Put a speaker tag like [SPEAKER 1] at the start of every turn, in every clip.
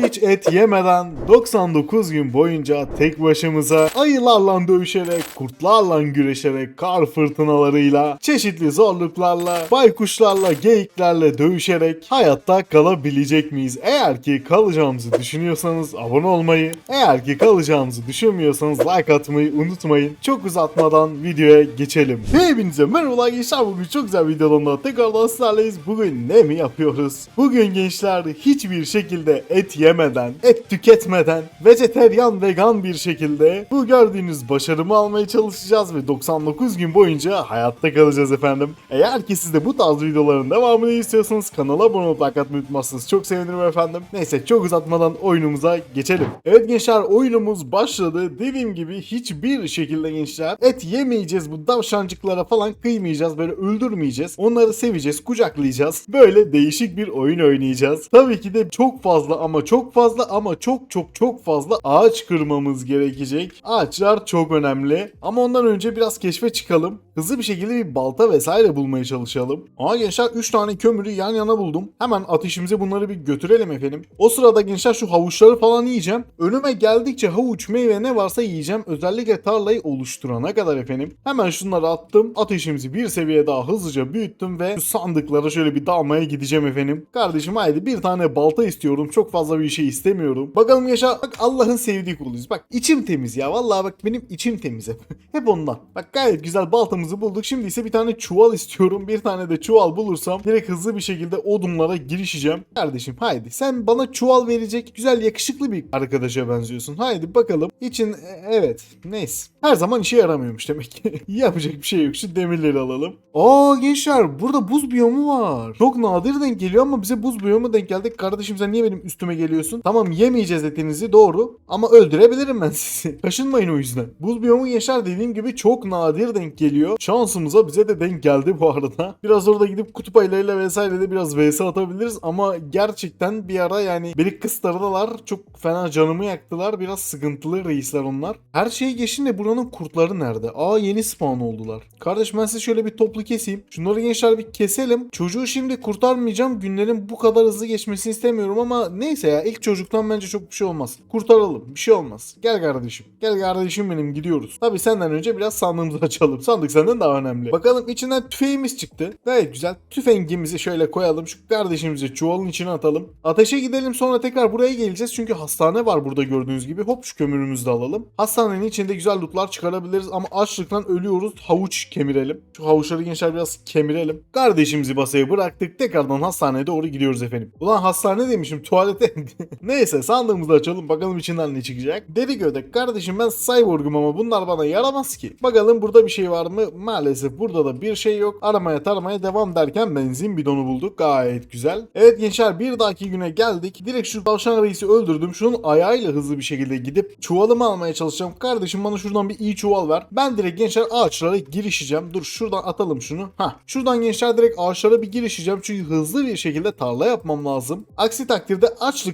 [SPEAKER 1] Hiç et yemeden 99 gün boyunca tek başımıza ayılarla dövüşerek, kurtlarla güreşerek, kar fırtınalarıyla, çeşitli zorluklarla, baykuşlarla, geyiklerle dövüşerek hayatta kalabilecek miyiz? Eğer ki kalacağımızı düşünüyorsanız abone olmayı, eğer ki kalacağımızı düşünmüyorsanız like atmayı unutmayın. Çok uzatmadan videoya geçelim. Hepinize merhaba gençler bugün çok güzel videolarla tekrardan sizlerleyiz. Bugün ne mi yapıyoruz? Bugün gençler hiçbir şekilde et yemeden, et tüketmeden, vejeteryan vegan bir şekilde bu gördüğünüz başarımı almaya çalışacağız ve 99 gün boyunca hayatta kalacağız efendim. Eğer ki siz de bu tarz videoların devamını istiyorsanız kanala abone olup like atmayı unutmazsınız. Çok sevinirim efendim. Neyse çok uzatmadan oyunumuza geçelim. Evet gençler oyunumuz başladı. Dediğim gibi hiçbir şekilde gençler et yemeyeceğiz. Bu davşancıklara falan kıymayacağız. Böyle öldürmeyeceğiz. Onları seveceğiz, kucaklayacağız. Böyle değişik bir oyun oynayacağız. Tabii ki de çok fazla ama çok fazla ama çok çok çok fazla ağaç kırmamız gerekecek. Ağaçlar çok önemli. Ama ondan önce biraz keşfe çıkalım. Hızlı bir şekilde bir balta vesaire bulmaya çalışalım. Ama gençler 3 tane kömürü yan yana buldum. Hemen ateşimize bunları bir götürelim efendim. O sırada gençler şu havuçları falan yiyeceğim. Önüme geldikçe havuç meyve ne varsa yiyeceğim. Özellikle tarlayı oluşturana kadar efendim. Hemen şunları attım. Ateşimizi bir seviye daha hızlıca büyüttüm ve şu sandıklara şöyle bir dalmaya gideceğim efendim. Kardeşim haydi bir tane balta istiyorum. Çok fazla bir şey istemiyorum. Bakalım yaşa. Bak Allah'ın sevdiği kuluyuz. Bak içim temiz ya. Vallahi bak benim içim temiz hep. hep ondan. Bak gayet güzel baltamızı bulduk. Şimdi ise bir tane çuval istiyorum. Bir tane de çuval bulursam direkt hızlı bir şekilde odunlara girişeceğim. Kardeşim haydi sen bana çuval verecek güzel yakışıklı bir arkadaşa benziyorsun. Haydi bakalım. İçin e, evet neyse. Her zaman işe yaramıyormuş demek ki. Yapacak bir şey yok. Şu demirleri alalım. Aa gençler burada buz biyomu var. Çok nadir denk geliyor ama bize buz biyomu denk geldi. Kardeşim sen niye benim üstüme geliyorsun? Tamam yemeyeceğiz etinizi doğru. Ama öldürebilirim ben sizi. Kaşınmayın o yüzden. Buz biyomu gençler dediğim gibi çok nadir denk geliyor. Şansımıza bize de denk geldi bu arada. Biraz orada gidip kutup ayılarıyla vesaire de biraz vs atabiliriz ama gerçekten bir ara yani beni kıstırdılar. Çok fena canımı yaktılar. Biraz sıkıntılı reisler onlar. Her şeyi geçin de buranın kurtları nerede? Aa yeni spawn oldular. Kardeş ben size şöyle bir toplu keseyim. Şunları gençler bir keselim. Çocuğu şimdi kurtarmayacağım. Günlerin bu kadar hızlı geçmesini istemiyorum ama neyse ya ilk çocuktan bence çok bir şey olmaz. Kurtaralım. Bir şey olmaz. Gel kardeşim. Gel kardeşim benim gidiyoruz. Tabi senden önce biraz sandığımızı açalım. Sandık senden daha önemli. Bakalım içinden tüfeğimiz çıktı. Gayet güzel. Tüfengimizi şöyle koyalım. Şu kardeşimizi çuvalın içine atalım. Ateşe gidelim sonra tekrar buraya geleceğiz. Çünkü hastane var burada gördüğünüz gibi. Hop şu kömürümüzü de alalım. Hastanenin içinde güzel lootlar çıkarabiliriz ama açlıktan ölüyoruz. Havuç kemirelim. Şu havuçları gençler biraz kemirelim. Kardeşimizi basaya bıraktık. Tekrardan hastaneye doğru gidiyoruz efendim. Ulan hastane demişim tuvalete. Neyse sandığımızı açalım bakalım içinden ne çıkacak. Deri gödek kardeşim ben cyborgum ama bunlar bana yaramaz ki. Bakalım burada bir şey var mı? Maalesef burada da bir şey yok. Aramaya taramaya devam derken benzin bidonu bulduk. Gayet güzel. Evet gençler bir dahaki güne geldik. Direkt şu tavşan reisi öldürdüm. Şunun ayağıyla hızlı bir şekilde gidip çuvalımı almaya çalışacağım. Kardeşim bana şuradan bir iyi çuval ver. Ben direkt gençler ağaçlara girişeceğim. Dur şuradan atalım şunu. Ha, şuradan gençler direkt ağaçlara bir girişeceğim. Çünkü hızlı bir şekilde tarla yapmam lazım. Aksi takdirde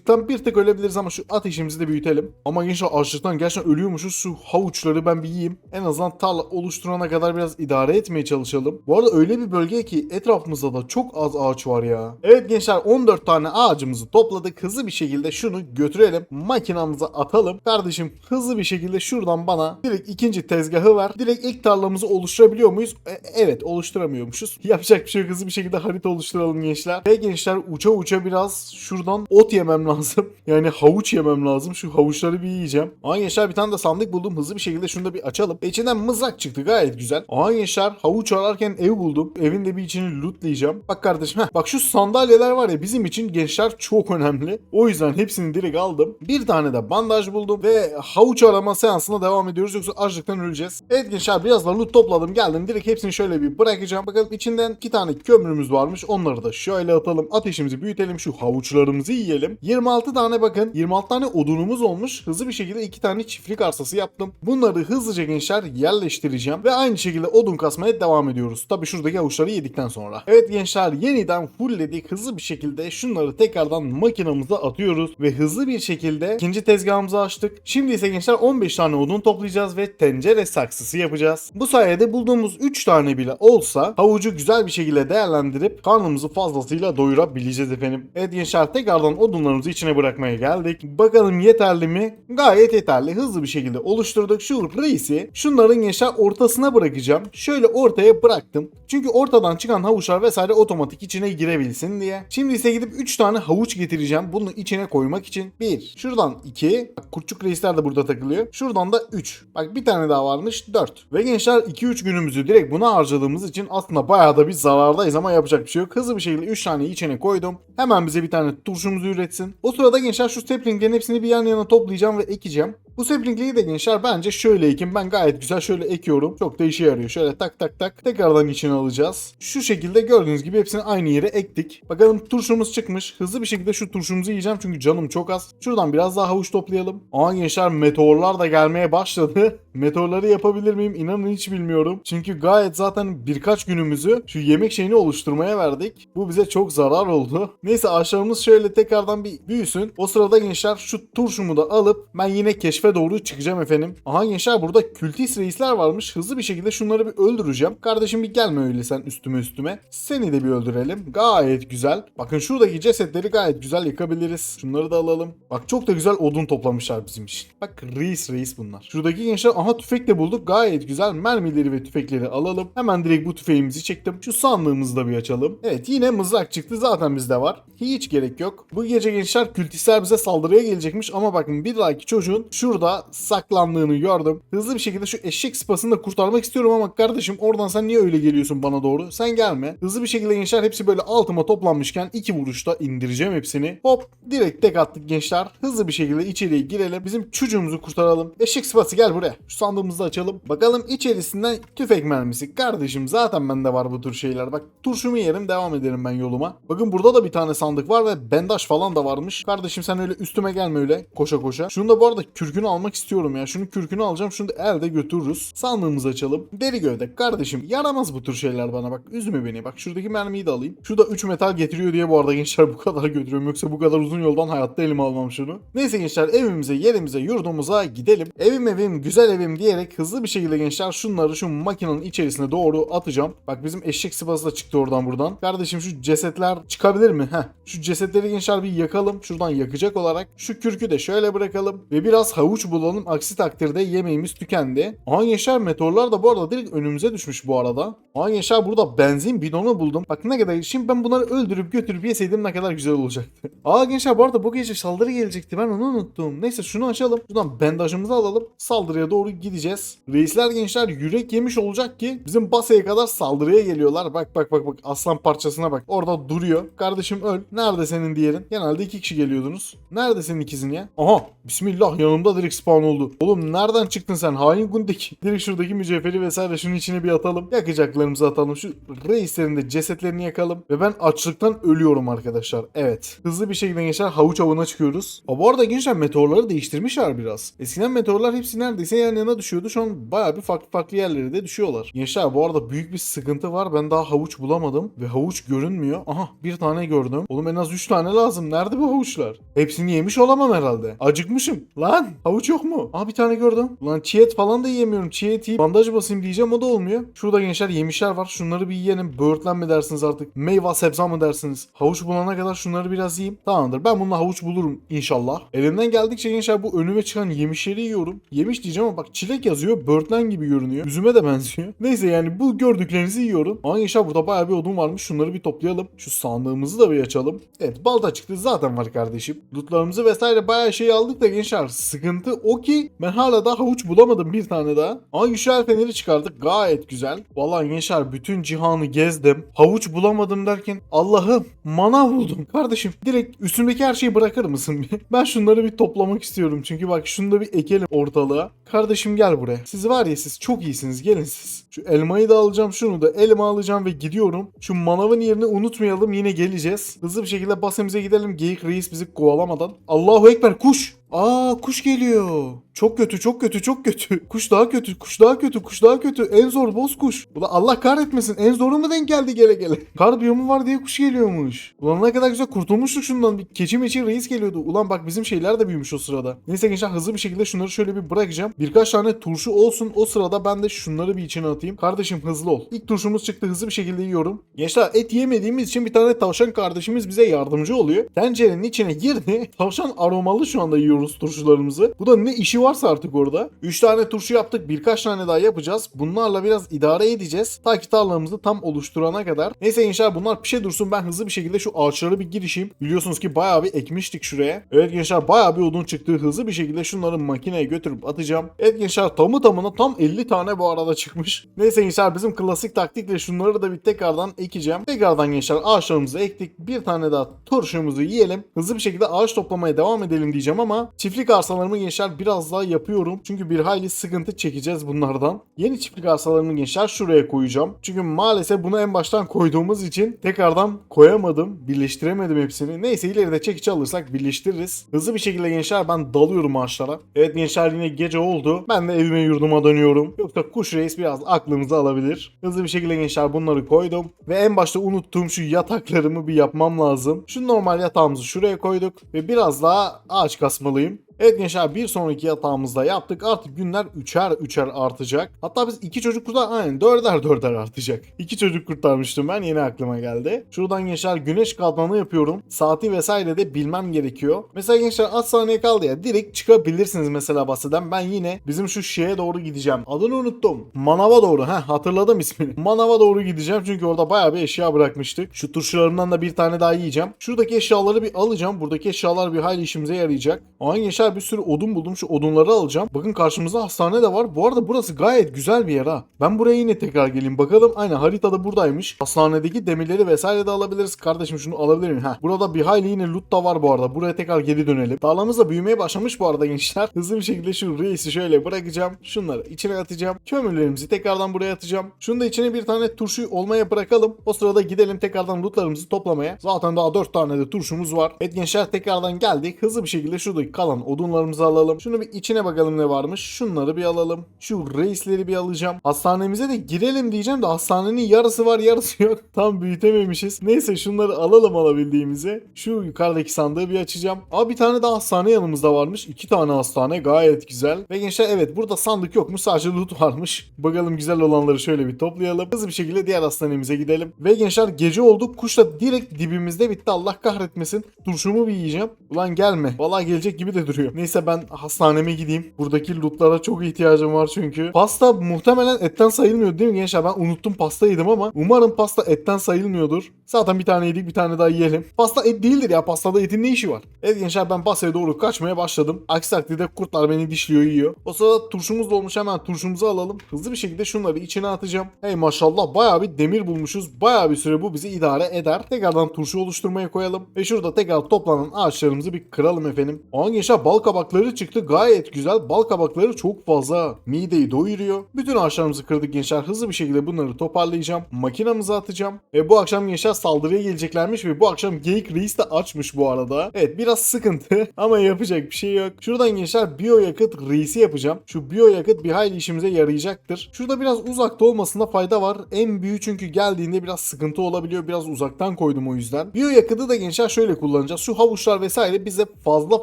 [SPEAKER 1] açlıktan bir tık ölebiliriz ama şu ateşimizi de büyütelim. Ama gençler açlıktan gerçekten ölüyormuşuz. Şu havuçları ben bir yiyeyim. En azından tarla oluşturana kadar biraz idare etmeye çalışalım. Bu arada öyle bir bölge ki etrafımızda da çok az ağaç var ya. Evet gençler 14 tane ağacımızı topladık. Hızlı bir şekilde şunu götürelim. Makinamıza atalım. Kardeşim hızlı bir şekilde şuradan bana direkt ikinci tezgahı ver. Direkt ilk tarlamızı oluşturabiliyor muyuz? E, evet oluşturamıyormuşuz. Yapacak bir şey yok. Hızlı bir şekilde harita oluşturalım gençler. Ve gençler uça uça biraz şuradan ot yemem lazım. Yani havuç yemem lazım. Şu havuçları bir yiyeceğim. Ama gençler bir tane de sandık buldum. Hızlı bir şekilde şunu da bir açalım. İçinden mızrak çıktı gayet güzel. Ama gençler havuç ararken ev buldum. Evin de bir içini lootlayacağım. Bak kardeşim heh, bak şu sandalyeler var ya bizim için gençler çok önemli. O yüzden hepsini direkt aldım. Bir tane de bandaj buldum ve havuç arama seansına devam ediyoruz yoksa açlıktan öleceğiz. Evet gençler biraz da loot topladım geldim. Direkt hepsini şöyle bir bırakacağım. Bakalım içinden iki tane kömürümüz varmış. Onları da şöyle atalım. Ateşimizi büyütelim. Şu havuçlarımızı yiyelim. 26 tane bakın. 26 tane odunumuz olmuş. Hızlı bir şekilde iki tane çiftlik arsası yaptım. Bunları hızlıca gençler yerleştireceğim. Ve aynı şekilde odun kasmaya devam ediyoruz. Tabi şuradaki havuçları yedikten sonra. Evet gençler yeniden fullledik. Hızlı bir şekilde şunları tekrardan makinamıza atıyoruz. Ve hızlı bir şekilde ikinci tezgahımızı açtık. Şimdi ise gençler 15 tane odun toplayacağız ve tencere saksısı yapacağız. Bu sayede bulduğumuz 3 tane bile olsa havucu güzel bir şekilde değerlendirip karnımızı fazlasıyla doyurabileceğiz efendim. Evet gençler tekrardan odunlarımızı havucumuzu içine bırakmaya geldik. Bakalım yeterli mi? Gayet yeterli. Hızlı bir şekilde oluşturduk. Şu reisi şunların yaşa ortasına bırakacağım. Şöyle ortaya bıraktım. Çünkü ortadan çıkan havuçlar vesaire otomatik içine girebilsin diye. Şimdi ise gidip 3 tane havuç getireceğim. Bunu içine koymak için. 1. Şuradan 2. Bak kurtçuk reisler de burada takılıyor. Şuradan da 3. Bak bir tane daha varmış 4. Ve gençler 2-3 günümüzü direkt buna harcadığımız için aslında bayağı da bir zarardayız ama yapacak bir şey yok. Hızlı bir şekilde 3 taneyi içine koydum. Hemen bize bir tane turşumuzu üretsin. O sırada gençler şu saplinglerin hepsini bir yan yana toplayacağım ve ekeceğim. Bu saplingleri de gençler bence şöyle ekin. Ben gayet güzel şöyle ekiyorum. Çok da işe yarıyor. Şöyle tak tak tak tekrardan içine alacağız. Şu şekilde gördüğünüz gibi hepsini aynı yere ektik. Bakalım turşumuz çıkmış. Hızlı bir şekilde şu turşumuzu yiyeceğim çünkü canım çok az. Şuradan biraz daha havuç toplayalım. Aa gençler meteorlar da gelmeye başladı. Meteorları yapabilir miyim? İnanın hiç bilmiyorum. Çünkü gayet zaten birkaç günümüzü şu yemek şeyini oluşturmaya verdik. Bu bize çok zarar oldu. Neyse ağaçlarımız şöyle tekrardan bir büyüsün. O sırada gençler şu turşumu da alıp ben yine keşfe doğru çıkacağım efendim. Aha gençler burada kültis reisler varmış. Hızlı bir şekilde şunları bir öldüreceğim. Kardeşim bir gelme öyle sen üstüme üstüme. Seni de bir öldürelim. Gayet güzel. Bakın şuradaki cesetleri gayet güzel yakabiliriz. Şunları da alalım. Bak çok da güzel odun toplamışlar bizim için. Bak reis reis bunlar. Şuradaki gençler aha tüfek de bulduk. Gayet güzel. Mermileri ve tüfekleri alalım. Hemen direkt bu tüfeğimizi çektim. Şu sandığımızı da bir açalım. Evet yine mızrak çıktı. Zaten bizde var. Hiç gerek yok. Bu gece gençler kültistler bize saldırıya gelecekmiş ama bakın bir dahaki çocuğun şurada saklandığını gördüm. Hızlı bir şekilde şu eşek sıpasını da kurtarmak istiyorum ama kardeşim oradan sen niye öyle geliyorsun bana doğru? Sen gelme. Hızlı bir şekilde gençler hepsi böyle altıma toplanmışken iki vuruşta indireceğim hepsini. Hop direkt tek attık gençler. Hızlı bir şekilde içeriye girelim. Bizim çocuğumuzu kurtaralım. Eşek sıpası gel buraya. Şu sandığımızı açalım. Bakalım içerisinden tüfek mermisi. Kardeşim zaten bende var bu tür şeyler. Bak turşumu yerim devam ederim ben yoluma. Bakın burada da bir tane sandık var ve bandaj falan da varmış. Kardeşim sen öyle üstüme gelme öyle koşa koşa. Şunu da bu arada kürkünü almak istiyorum ya. Şunu kürkünü alacağım. Şunu da elde götürürüz. Sandığımızı açalım. Deri gövde. Kardeşim yaramaz bu tür şeyler bana bak. Üzme beni. Bak şuradaki mermiyi de alayım. Şu da 3 metal getiriyor diye bu arada gençler bu kadar götürüyorum. Yoksa bu kadar uzun yoldan hayatta elime almam şunu. Neyse gençler evimize, yerimize, yurdumuza gidelim. Evim evim, güzel evim diyerek hızlı bir şekilde gençler şunları şu makinenin içerisine doğru atacağım. Bak bizim eşek sıpası da çıktı oradan buradan. Kardeşim şu cesetler çıkabilir mi? Heh. Şu cesetleri gençler bir yakalım. Şuradan yakacak olarak. Şu kürkü de şöyle bırakalım. Ve biraz havuç bulalım. Aksi takdirde yemeğimiz tükendi. Aha gençler meteorlar da bu arada direkt önümüze düşmüş bu arada. Aha gençler burada benzin bidonu buldum. Bak ne kadar şimdi ben bunları öldürüp götürüp yeseydim ne kadar güzel olacaktı. Aa gençler bu arada bu gece saldırı gelecekti. Ben onu unuttum. Neyse şunu açalım. Şuradan bandajımızı alalım. Saldırıya doğru gideceğiz. Reisler gençler yürek yemiş olacak ki bizim basaya kadar saldırıya geliyorlar. Bak bak bak bak aslan parçasına bak. Orada duruyor. Kardeşim öl. Nerede senin diğerin? Genelde iki kişi geliyordunuz. Nerede senin ikizin ya? Aha bismillah yanımda direkt spawn oldu. Oğlum nereden çıktın sen? Hain gundeki. Direkt şuradaki mücevheri vesaire şunun içine bir atalım. Yakacaklarımızı atalım. Şu reislerin de cesetlerini yakalım. Ve ben açlıktan ölüyorum arkadaşlar. Evet. Hızlı bir şekilde gençler havuç avına çıkıyoruz. Aa, bu arada gençler meteorları değiştirmişler biraz. Eskiden meteorlar hepsi neredeyse yan yana düşüyordu. Şu an bayağı bir farklı farklı yerlere de düşüyorlar. Gençler bu arada büyük bir sıkıntı var. Ben daha havuç bulamadım. Ve havuç görünmüyor. Aha bir tane gördüm. Oğlum en az 3 tane lazım. Nerede bu havuçlar? Hepsini yemiş olamam herhalde. Acıkmışım. Lan havuç yok mu? Aa bir tane gördüm. Lan çiğ et falan da yiyemiyorum. Çiğ et yiyip bandaj basayım diyeceğim o da olmuyor. Şurada gençler yemişler var. Şunları bir yiyelim. Böğürtlen mi dersiniz artık? Meyve sebze mı dersiniz? Havuç bulana kadar şunları biraz yiyeyim. Tamamdır. Ben bununla havuç bulurum inşallah. Elimden geldikçe gençler bu önüme çıkan yemişleri yiyorum. Yemiş diyeceğim ama bak çilek yazıyor. Böğürtlen gibi görünüyor. Üzüme de benziyor. Neyse yani bu gördüklerinizi yiyorum. Ama gençler burada bayağı bir odun varmış. Şunları bir toplayalım. Şu sandığımızı da bir açalım. Evet balta çıktı zaten var kardeşim. Lootlarımızı vesaire bayağı şey aldık da gençler. Sıkıntı o ki ben hala daha havuç bulamadım bir tane daha. Ama güçlü feneri çıkardık. Gayet güzel. Vallahi gençler bütün cihanı gezdim. Havuç bulamadım derken Allah'ım mana buldum. Kardeşim direkt üstümdeki her şeyi bırakır mısın? Ben şunları bir toplamak istiyorum. Çünkü bak şunu da bir ekelim ortalığa. Kardeşim gel buraya. Siz var ya siz çok iyisiniz. Gelin siz. Şu elmayı da alacağım. Şunu da elime alacağım ve gidiyorum. Şu manavın yerini unutmayalım. Yine geleceğiz. Hızlı bir şekilde basemize gidelim. Geyik reis bizi kovalamadan. Allahu Ekber kuş. Aa kuş geliyor. Çok kötü çok kötü çok kötü. Kuş daha kötü kuş daha kötü kuş daha kötü. En zor boz kuş. Ulan Allah kahretmesin en zoru mu denk geldi gele gele. Kar biyomu var diye kuş geliyormuş. Ulan ne kadar güzel kurtulmuştuk şundan. Bir keçi meçi reis geliyordu. Ulan bak bizim şeyler de büyümüş o sırada. Neyse gençler hızlı bir şekilde şunları şöyle bir bırakacağım. Birkaç tane turşu olsun o sırada ben de şunları bir içine atayım. Kardeşim hızlı ol. İlk turşumuz çıktı hızlı bir şekilde yiyorum. Gençler et yemediğimiz için bir tane tavşan kardeşimiz bize yardımcı oluyor. Tencerenin içine girdi. Tavşan aromalı şu anda yiyoruz turşularımızı. Bu da ne işi varsa artık orada. 3 tane turşu yaptık. Birkaç tane daha yapacağız. Bunlarla biraz idare edeceğiz. Ta ki tarlamızı tam oluşturana kadar. Neyse gençler bunlar pişe dursun. Ben hızlı bir şekilde şu ağaçları bir girişeyim. Biliyorsunuz ki bayağı bir ekmiştik şuraya. Evet gençler bayağı bir odun çıktı. Hızlı bir şekilde şunları makineye götürüp atacağım. Evet gençler tamı tamına tam 50 tane bu arada çıkmış. Neyse gençler bizim klasik taktikle şunları da bir tekrardan ekeceğim. Tekrardan gençler ağaçlarımızı ektik. Bir tane daha turşumuzu yiyelim. Hızlı bir şekilde ağaç toplamaya devam edelim diyeceğim ama çiftlik arsalarımı gençler biraz daha yapıyorum. Çünkü bir hayli sıkıntı çekeceğiz bunlardan. Yeni çiftlik arsalarımı gençler şuraya koyacağım. Çünkü maalesef bunu en baştan koyduğumuz için tekrardan koyamadım. Birleştiremedim hepsini. Neyse ileride çekici alırsak birleştiririz. Hızlı bir şekilde gençler ben dalıyorum ağaçlara. Evet gençler yine gece oldu. Ben de evime yurduma dönüyorum. Yoksa kuş reis biraz aklımızı alabilir. Hızlı bir şekilde gençler bunları koydum. Ve en başta unuttuğum şu yataklarımı bir yapmam lazım. Şu normal yatağımızı şuraya koyduk. Ve biraz daha ağaç kasmalıyım. Evet gençler bir sonraki yatağımızda yaptık. Artık günler üçer üçer artacak. Hatta biz iki çocuk kurtar aynen dörder dörder artacak. İki çocuk kurtarmıştım ben yeni aklıma geldi. Şuradan gençler güneş kalkanı yapıyorum. Saati vesaire de bilmem gerekiyor. Mesela gençler az saniye kaldı ya direkt çıkabilirsiniz mesela baseden. Ben yine bizim şu şeye doğru gideceğim. Adını unuttum. Manava doğru. Heh hatırladım ismini. Manava doğru gideceğim çünkü orada bayağı bir eşya bırakmıştık. Şu turşularımdan da bir tane daha yiyeceğim. Şuradaki eşyaları bir alacağım. Buradaki eşyalar bir hayli işimize yarayacak. Ama gençler bir sürü odun buldum. Şu odunları alacağım. Bakın karşımızda hastane de var. Bu arada burası gayet güzel bir yer ha. Ben buraya yine tekrar geleyim. Bakalım aynen haritada buradaymış. Hastanedeki demirleri vesaire de alabiliriz. Kardeşim şunu alabilir miyim? Heh. Burada bir hayli yine loot da var bu arada. Buraya tekrar geri dönelim. Tarlamız da büyümeye başlamış bu arada gençler. Hızlı bir şekilde şu reisi şöyle bırakacağım. Şunları içine atacağım. Kömürlerimizi tekrardan buraya atacağım. Şunu da içine bir tane turşu olmaya bırakalım. O sırada gidelim tekrardan lootlarımızı toplamaya. Zaten daha 4 tane de turşumuz var. Evet gençler tekrardan geldik. Hızlı bir şekilde şuradaki kalan odunlarımızı alalım. Şunu bir içine bakalım ne varmış. Şunları bir alalım. Şu reisleri bir alacağım. Hastanemize de girelim diyeceğim de hastanenin yarısı var yarısı yok. Tam büyütememişiz. Neyse şunları alalım alabildiğimizi. Şu yukarıdaki sandığı bir açacağım. Aa bir tane daha hastane yanımızda varmış. İki tane hastane gayet güzel. Ve gençler evet burada sandık yokmuş sadece loot varmış. Bakalım güzel olanları şöyle bir toplayalım. Hızlı bir şekilde diğer hastanemize gidelim. Ve gençler gece oldu. Kuş da direkt dibimizde bitti. Allah kahretmesin. Turşumu bir yiyeceğim. Ulan gelme. Vallahi gelecek gibi de duruyor. Neyse ben hastaneme gideyim. Buradaki lootlara çok ihtiyacım var çünkü. Pasta muhtemelen etten sayılmıyor değil mi gençler? Ben unuttum pasta yedim ama umarım pasta etten sayılmıyordur. Zaten bir tane yedik bir tane daha yiyelim. Pasta et değildir ya. Pastada etin ne işi var? Evet gençler ben pastaya doğru kaçmaya başladım. Aksi takdirde kurtlar beni dişliyor yiyor. O sırada turşumuz dolmuş hemen turşumuzu alalım. Hızlı bir şekilde şunları içine atacağım. Hey maşallah bayağı bir demir bulmuşuz. Bayağı bir süre bu bizi idare eder. Tekrardan turşu oluşturmaya koyalım. Ve şurada tekrar toplanan ağaçlarımızı bir kıralım efendim. Aa gençler bal kabakları çıktı. Gayet güzel. Bal kabakları çok fazla mideyi doyuruyor. Bütün ağaçlarımızı kırdık gençler. Hızlı bir şekilde bunları toparlayacağım. Makinamıza atacağım. Ve bu akşam gençler saldırıya geleceklermiş ve bu akşam Geyik Reis de açmış bu arada. Evet biraz sıkıntı ama yapacak bir şey yok. Şuradan gençler biyo yakıt reisi yapacağım. Şu biyo yakıt bir hayli işimize yarayacaktır. Şurada biraz uzakta olmasında fayda var. En büyüğü çünkü geldiğinde biraz sıkıntı olabiliyor. Biraz uzaktan koydum o yüzden. Biyo yakıtı da gençler şöyle kullanacağız. Şu havuçlar vesaire bize fazla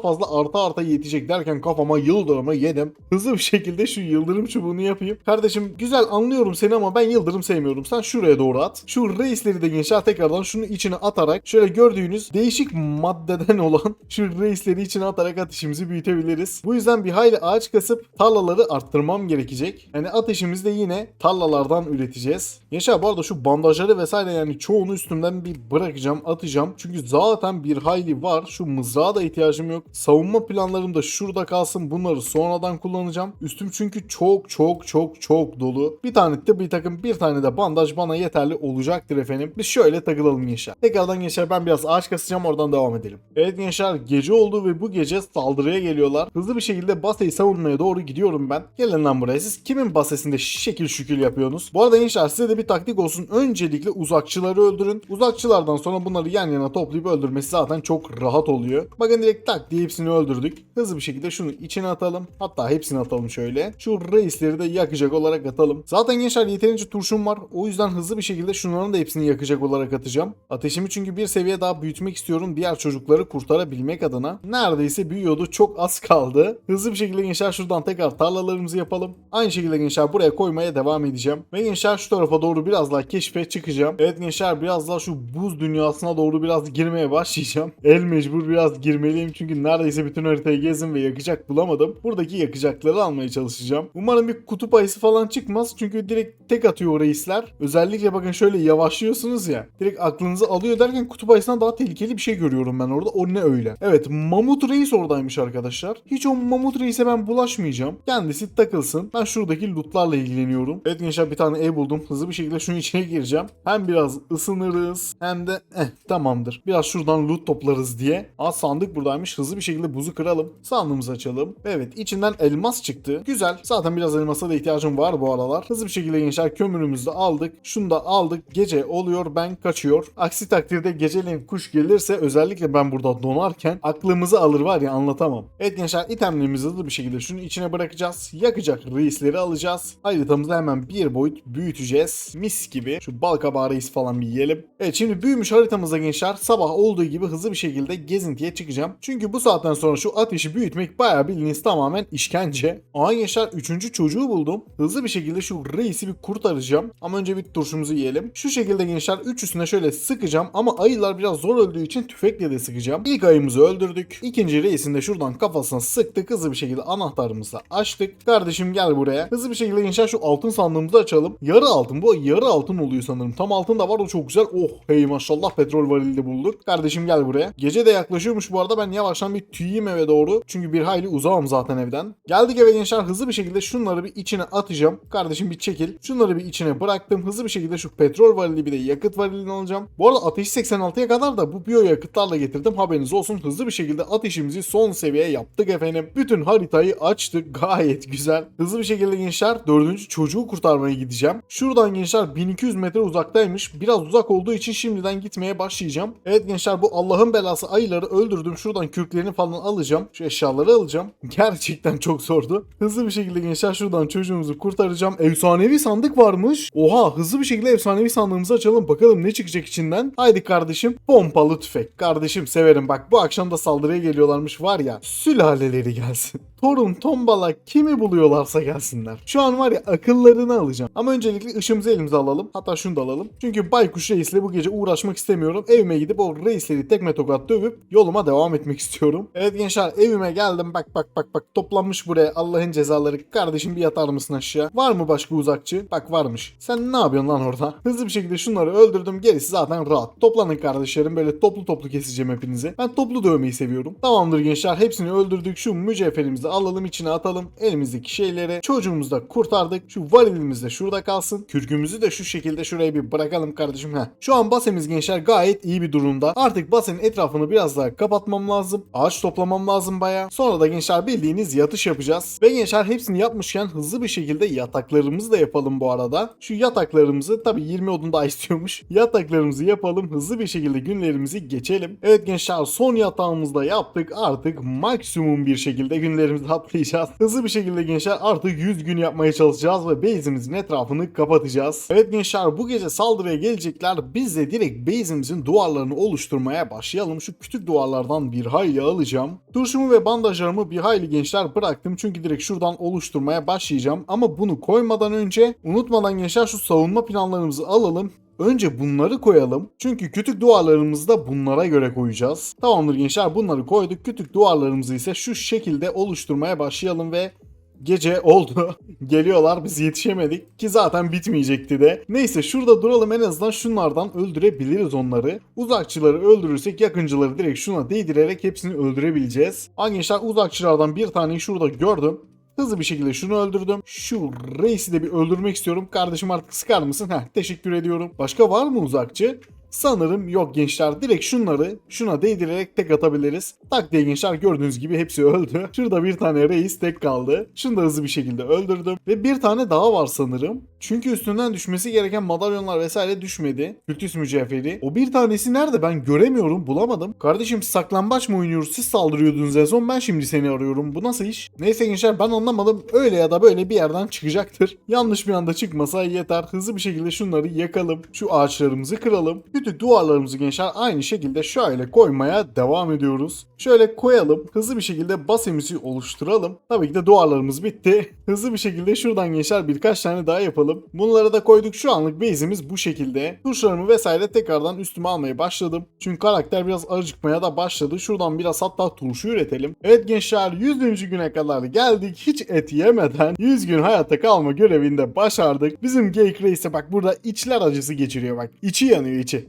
[SPEAKER 1] fazla arta arta yetecek derken kafama yıldırımı yedim. Hızlı bir şekilde şu yıldırım çubuğunu yapayım. Kardeşim güzel anlıyorum seni ama ben yıldırım sevmiyorum. Sen şuraya doğru at. Şu reisleri de gençler tekrardan şunu içine atarak şöyle gördüğünüz değişik maddeden olan şu reisleri içine atarak ateşimizi büyütebiliriz. Bu yüzden bir hayli ağaç kasıp tarlaları arttırmam gerekecek. Yani ateşimizi de yine tarlalardan üreteceğiz. Gençler bu arada şu bandajları vesaire yani çoğunu üstümden bir bırakacağım atacağım. Çünkü zaten bir hayli var. Şu mızrağa da ihtiyacım yok. Savunma planlarım da şurada kalsın. Bunları sonradan kullanacağım. Üstüm çünkü çok çok çok çok dolu. Bir tane de bir takım bir tane de bandaj bana yeterli olacaktır efendim. Biz şöyle takılalım gençler. Tekrardan gençler ben biraz ağaç kasacağım oradan devam edelim. Evet gençler gece oldu ve bu gece saldırıya geliyorlar. Hızlı bir şekilde baseyi savunmaya doğru gidiyorum ben. Gelin lan buraya siz kimin basesinde şekil şükül yapıyorsunuz? Bu arada gençler size de bir taktik olsun. Öncelikle uzakçıları öldürün. Uzakçılardan sonra bunları yan yana toplayıp öldürmesi zaten çok rahat oluyor. Bakın direkt tak diye hepsini öldürdük. Hızlı bir şekilde şunu içine atalım. Hatta hepsini atalım şöyle. Şu reisleri de yakacak olarak atalım. Zaten gençler yeterince turşum var. O yüzden hızlı bir şekilde şunların da hepsini yakacak olarak atacağım. Ateşimi çünkü bir seviye daha büyütmek istiyorum. Diğer çocukları kurtarabilmek adına. Neredeyse büyüyordu. Çok az kaldı. Hızlı bir şekilde gençler şuradan tekrar tarlalarımızı yapalım. Aynı şekilde gençler buraya koymaya devam edeceğim. Ve gençler şu tarafa doğru biraz daha keşfe çıkacağım. Evet gençler biraz daha şu buz dünyasına doğru biraz girmeye başlayacağım. El mecbur biraz girmeliyim çünkü neredeyse bütün haritayı gezdim ve yakacak bulamadım. Buradaki yakacakları almaya çalışacağım. Umarım bir kutup ayısı falan çıkmaz çünkü direkt tek atıyor o reisler. Özellikle bakın şöyle yavaşlıyorsunuz ya. Direkt aklınızı alıyor derken kutup ayısından daha tehlikeli bir şey görüyorum ben orada. O ne öyle? Evet Mamut Reis oradaymış arkadaşlar. Hiç o Mamut Reis'e ben bulaşmayacağım. Kendisi takılsın. Ben şuradaki lootlarla ilgileniyorum. Evet gençler bir tane ev buldum. Hızlı bir şekilde şunun içine gireceğim. Hem biraz ısınırız hem de eh tamamdır. Biraz şuradan loot toplarız diye. Aa sandık buradaymış. Hızlı bir şekilde buzu kıralım. Sandığımızı açalım. Evet içinden elmas çıktı. Güzel. Zaten biraz elmasa da ihtiyacım var bu aralar. Hızlı bir şekilde gençler kömürümüzü de aldık. Şunu da aldık. Gece oluyor ben kaçıyor. Aksi takdirde geceleyin kuş gelirse özellikle ben burada donarken aklımızı alır var ya anlatamam. Evet gençler itemlerimizi hızlı bir şekilde şunun içine bırakacağız. Yakacak reisleri alacağız. Haritamızı hemen bir boyut büyüteceğiz. Mis gibi. Şu bal kabağı reis falan bir yiyelim. Evet şimdi büyümüş haritamızda gençler sabah olduğu gibi hızlı bir şekilde gezintiye çıkacağım. Çünkü bu saatten sonra şu ateşi büyütmek bayağı bildiğiniz tamamen işkence. Aa gençler 3. çocuğu buldum. Hızlı bir şekilde şu reisi bir kurtaracağım. Ama önce bir turşumuzu yiyelim. Şu şekilde gençler üçüsüne şöyle sıkacağım ama ayılar biraz zor öldüğü için tüfekle de sıkacağım. İlk ayımızı öldürdük. İkinci reisin de şuradan kafasına sıktık. Hızlı bir şekilde anahtarımızı açtık. Kardeşim gel buraya. Hızlı bir şekilde gençler şu altın sandığımızı açalım. Yarı altın bu yarı altın oluyor sanırım. Tam altın da var o çok güzel. Oh hey maşallah petrol varili de bulduk. Kardeşim gel buraya. Gece de yaklaşıyormuş bu arada ben yavaştan bir tüyeyim eve doğru. Çünkü bir hayli uzağım zaten evden. Geldik eve gençler hızlı bir şekilde şunları bir içine atacağım. Kardeşim bir çekil. Şunları bir içine bıraktım. Hızlı bir şekilde şu petrol varili bir de yakıt varilini alacağım. Bu arada ateşi 86'ya kadar da bu biyo yakıtlarla getirdim. Haberiniz olsun. Hızlı bir şekilde ateşimizi son seviyeye yaptık efendim. Bütün haritayı açtık. Gayet güzel. Hızlı bir şekilde gençler dördüncü çocuğu kurtarmaya gideceğim. Şuradan gençler 1200 metre uzaktaymış. Biraz uzak olduğu için şimdiden gitmeye başlayacağım. Evet gençler bu Allah'ın belası ayıları öldürdüm. Şuradan kürklerini falan alacağım. Şu eşyaları alacağım. Gerçekten çok zordu. Hızlı bir şekilde gençler şuradan çocuğumuzu kurtaracağım. Efsanevi sandık varmış. Oha hızlı bir şekilde efsanevi sandığımızı açalım. Bakalım ne çıkacak içinden. Haydi kardeşim pompalı tüfek. Kardeşim severim bak bu akşam da saldırıya geliyorlarmış var ya. Sülaleleri gelsin. Torun tombala kimi buluyorlarsa gelsinler. Şu an var ya akıllarını alacağım. Ama öncelikle ışığımızı elimize alalım. Hatta şunu da alalım. Çünkü Baykuş Reis'le bu gece uğraşmak istemiyorum. Evime gidip o reisleri tekme tokat dövüp yoluma devam etmek istiyorum. Evet gençler evime geldim. Bak bak bak bak toplanmış buraya Allah'ın cezaları. Kardeşim bir yatar mısın aşağı? Var mı başka uzakçı? Bak varmış. Sen ne yapıyorsun lan orada? Hızlı bir şekilde şunları öldürdüm. Gerisi zaten rahat. Toplanın kardeşlerim. Böyle toplu toplu keseceğim hepinizi. Ben toplu dövmeyi seviyorum. Tamamdır gençler. Hepsini öldürdük. Şu mücevherimizi alalım içine atalım. Elimizdeki şeyleri. Çocuğumuzu da kurtardık. Şu varilimiz de şurada kalsın. Kürkümüzü de şu şekilde şuraya bir bırakalım kardeşim. Heh. Şu an basemiz gençler gayet iyi bir durumda. Artık basenin etrafını biraz daha kapatmam lazım. Ağaç toplamam lazım baya. Sonra da gençler bildiğiniz yatış yapacağız. Ve gençler hepsini yapmışken hızlı bir şekilde yataklarımızı da yapalım bu arada. Şu yataklarımızı tabi 20 odun daha istiyormuş. Yataklarımızı yapalım. Hızlı bir şekilde günlerimizi geçelim. Evet gençler son yatağımızı da yaptık. Artık maksimum bir şekilde günlerimizi atlayacağız. Hızlı bir şekilde gençler artık 100 gün yapmaya çalışacağız ve base'imizin etrafını kapatacağız. Evet gençler bu gece saldırıya gelecekler. Biz de direkt base'imizin duvarlarını oluşturmaya başlayalım. Şu küçük duvarlardan bir hayli alacağım. Turşumu ve bandajlarımı bir hayli gençler bıraktım. Çünkü direkt şuradan oluşturmaya başlayacağım. Ama bunu koymadan önce unutmadan gençler şu savunma planlarımızı alalım. Önce bunları koyalım. Çünkü kütük duvarlarımızı da bunlara göre koyacağız. Tamamdır gençler bunları koyduk. Kütük duvarlarımızı ise şu şekilde oluşturmaya başlayalım ve Gece oldu. Geliyorlar biz yetişemedik ki zaten bitmeyecekti de. Neyse şurada duralım en azından şunlardan öldürebiliriz onları. Uzakçıları öldürürsek yakıncıları direkt şuna değdirerek hepsini öldürebileceğiz. Arkadaşlar uzakçılardan bir taneyi şurada gördüm. Hızlı bir şekilde şunu öldürdüm. Şu reisi de bir öldürmek istiyorum. Kardeşim artık sıkar mısın? Heh, teşekkür ediyorum. Başka var mı uzakçı? Sanırım yok gençler. Direkt şunları şuna değdirerek tek atabiliriz. Tak diye gençler gördüğünüz gibi hepsi öldü. Şurada bir tane reis tek kaldı. Şunu da hızlı bir şekilde öldürdüm. Ve bir tane daha var sanırım. Çünkü üstünden düşmesi gereken madalyonlar vesaire düşmedi. Kültüs mücevheri. O bir tanesi nerede ben göremiyorum bulamadım. Kardeşim saklambaç mı oynuyoruz siz saldırıyordunuz en son ben şimdi seni arıyorum. Bu nasıl iş? Neyse gençler ben anlamadım. Öyle ya da böyle bir yerden çıkacaktır. Yanlış bir anda çıkmasa yeter. Hızlı bir şekilde şunları yakalım. Şu ağaçlarımızı kıralım. Kütük duvarlarımızı gençler aynı şekilde şöyle koymaya devam ediyoruz. Şöyle koyalım. Hızlı bir şekilde basemisi oluşturalım. Tabii ki de duvarlarımız bitti. Hızlı bir şekilde şuradan gençler birkaç tane daha yapalım. Bunları da koyduk. Şu anlık base'imiz bu şekilde. Tuşlarımı vesaire tekrardan üstüme almaya başladım. Çünkü karakter biraz acıkmaya da başladı. Şuradan biraz hatta turşu üretelim. Evet gençler 100. güne kadar geldik. Hiç et yemeden 100 gün hayatta kalma görevinde başardık. Bizim Geyik Reis'e bak burada içler acısı geçiriyor bak. İçi yanıyor içi.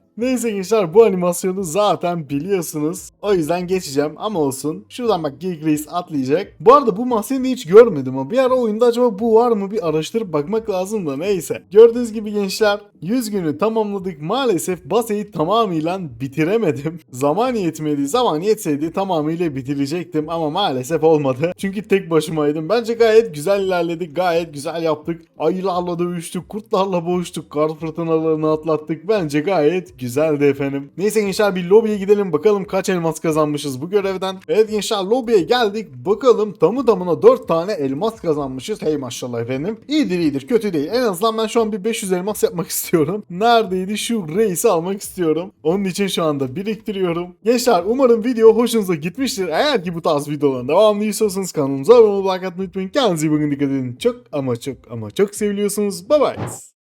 [SPEAKER 1] Neyse gençler bu animasyonu zaten biliyorsunuz. O yüzden geçeceğim ama olsun. Şuradan bak Geek Reis atlayacak. Bu arada bu mahzeni hiç görmedim ama bir ara oyunda acaba bu var mı bir araştırıp bakmak lazım da neyse. Gördüğünüz gibi gençler 100 günü tamamladık. Maalesef baseyi tamamıyla bitiremedim. Zaman yetmedi. Zaman yetseydi tamamıyla bitirecektim ama maalesef olmadı. Çünkü tek başımaydım. Bence gayet güzel ilerledik. Gayet güzel yaptık. Ayılarla dövüştük. Kurtlarla boğuştuk. Kar fırtınalarını atlattık. Bence gayet güzeldi efendim. Neyse gençler bir lobiye gidelim. Bakalım kaç elmas kazanmışız bu görevden. Evet gençler lobiye geldik. Bakalım tamı tamına 4 tane elmas kazanmışız. Hey maşallah efendim. İyidir iyidir kötü değil. En azından ben şu an bir 500 elmas yapmak istiyorum. Neredeydi şu reisi almak istiyorum. Onun için şu anda biriktiriyorum. Gençler umarım video hoşunuza gitmiştir. Eğer ki bu tarz videoların devamlı istiyorsanız kanalımıza abone olmayı unutmayın. Kendinize iyi bakın dikkat edin. Çok ama çok ama çok seviliyorsunuz. Bye bye.